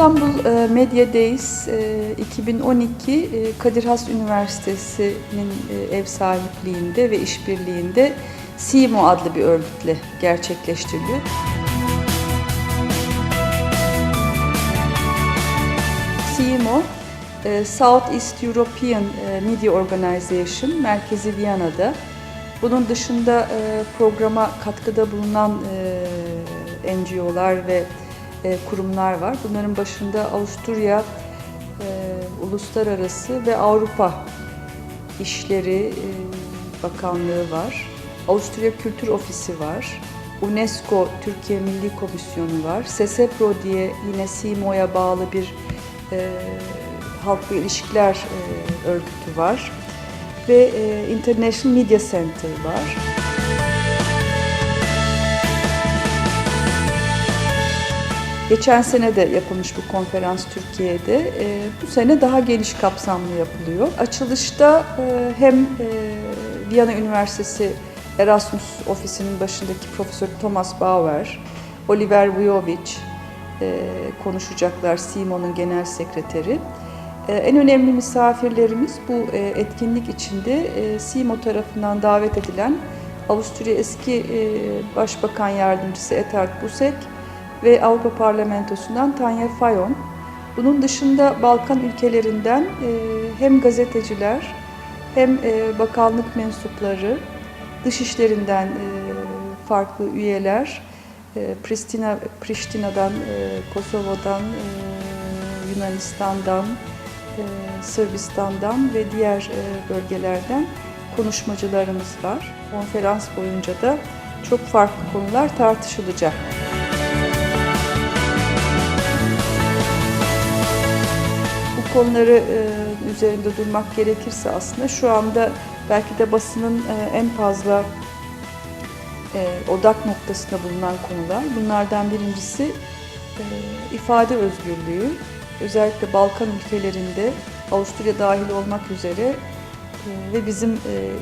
İstanbul Media Days e, 2012 e, Kadir Has Üniversitesi'nin e, ev sahipliğinde ve işbirliğinde SİMO adlı bir örgütle gerçekleştiriliyor. SİMO, e, South East European e, Media Organization, merkezi Viyana'da. Bunun dışında programa katkıda bulunan NGO'lar ve e, kurumlar var. Bunların başında Avusturya e, Uluslararası ve Avrupa İşleri e, Bakanlığı var. Avusturya Kültür Ofisi var. UNESCO Türkiye Milli Komisyonu var. SESEPRO diye yine SİMO'ya bağlı bir e, halkla ilişkiler e, örgütü var. Ve e, International Media Center var. Geçen sene de yapılmış bu konferans Türkiye'de. E, bu sene daha geniş kapsamlı yapılıyor. Açılışta e, hem e, Viyana Üniversitesi Erasmus ofisinin başındaki Profesör Thomas Bauer, Oliver Vujovic e, konuşacaklar, SİMO'nun genel sekreteri. E, en önemli misafirlerimiz bu e, etkinlik içinde e, SİMO tarafından davet edilen Avusturya eski e, Başbakan Yardımcısı Etert Busek, ve Avrupa Parlamentosu'ndan Tanya Fayon. Bunun dışında Balkan ülkelerinden e, hem gazeteciler hem e, bakanlık mensupları, dışişlerinden e, farklı üyeler, Pristina, Priştina'dan, Kosova'dan, Yunanistan'dan, Sırbistan'dan ve diğer bölgelerden konuşmacılarımız var. Konferans boyunca da çok farklı konular tartışılacak. Konuları e, üzerinde durmak gerekirse aslında şu anda belki de basının e, en fazla e, odak noktasında bulunan konular. Bunlardan birincisi ifade özgürlüğü. Özellikle Balkan ülkelerinde, Avusturya dahil olmak üzere ve bizim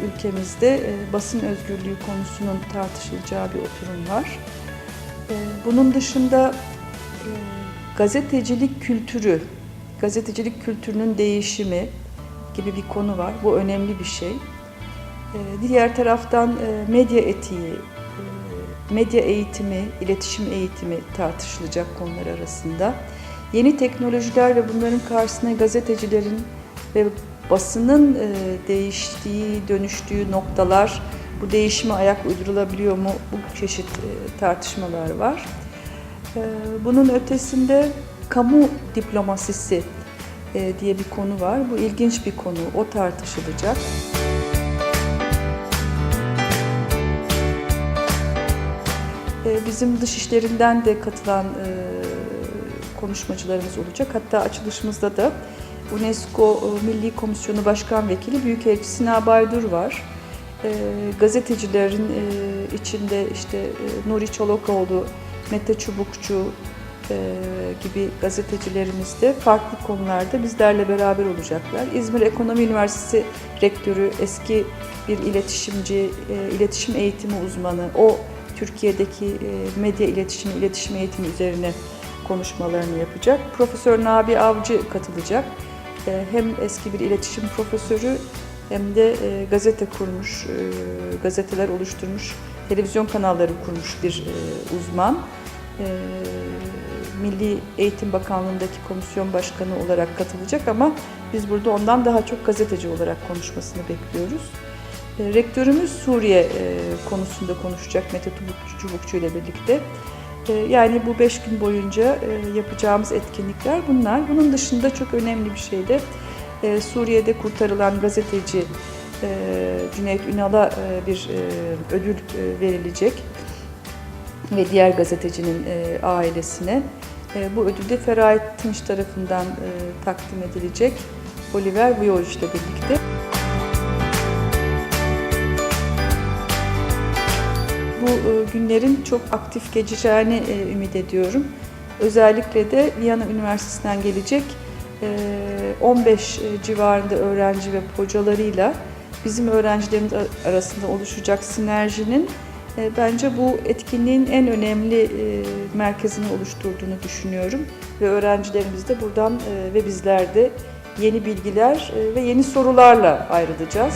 ülkemizde basın özgürlüğü konusunun tartışılacağı bir oturum var. Bunun dışında gazetecilik kültürü, gazetecilik kültürünün değişimi gibi bir konu var. Bu önemli bir şey. E, diğer taraftan e, medya etiği, e, medya eğitimi, iletişim eğitimi tartışılacak konular arasında. Yeni teknolojiler ve bunların karşısına gazetecilerin ve basının e, değiştiği, dönüştüğü noktalar, bu değişime ayak uydurulabiliyor mu? Bu çeşit tartışmalar var. Bunun ötesinde kamu diplomasisi e, diye bir konu var. Bu ilginç bir konu. O tartışılacak. E, Bizim dışişlerinden de katılan e, konuşmacılarımız olacak. Hatta açılışımızda da UNESCO Milli Komisyonu Başkan Vekili Büyükelçi Sina Baydur var. Gazetecilerin içinde işte Nuri Çolakoğlu, Mete Çubukçu gibi gazetecilerimiz de farklı konularda bizlerle beraber olacaklar. İzmir Ekonomi Üniversitesi Rektörü, eski bir iletişimci, e, iletişim eğitimi uzmanı, o Türkiye'deki e, medya iletişimi, iletişim eğitimi üzerine konuşmalarını yapacak. Profesör Nabi Avcı katılacak. E, Hem eski bir iletişim profesörü hem de e, gazete kurmuş, e, gazeteler oluşturmuş, televizyon kanalları kurmuş bir e, uzman. Milli Eğitim Bakanlığı'ndaki komisyon başkanı olarak katılacak ama biz burada ondan daha çok gazeteci olarak konuşmasını bekliyoruz. E, Rektörümüz Suriye e, konusunda konuşacak Mete Çubukçu, ile birlikte. E, Yani bu beş gün boyunca yapacağımız etkinlikler bunlar. Bunun dışında çok önemli bir şey de Suriye'de kurtarılan gazeteci Cüneyt Ünal'a bir ödül verilecek ve diğer gazetecinin ailesine. E, bu ödül de Feraye Tunç tarafından e, takdim edilecek Oliver Vujovic ile birlikte. Bu e, günlerin çok aktif geçeceğini e, ümit ediyorum. Özellikle de Viyana Üniversitesi'nden gelecek e, 15 civarında öğrenci ve hocalarıyla bizim öğrencilerimiz arasında oluşacak sinerjinin Bence bu etkinliğin en önemli e, merkezini oluşturduğunu düşünüyorum. Ve öğrencilerimiz de buradan e, ve bizler de yeni bilgiler e, ve yeni sorularla ayrılacağız.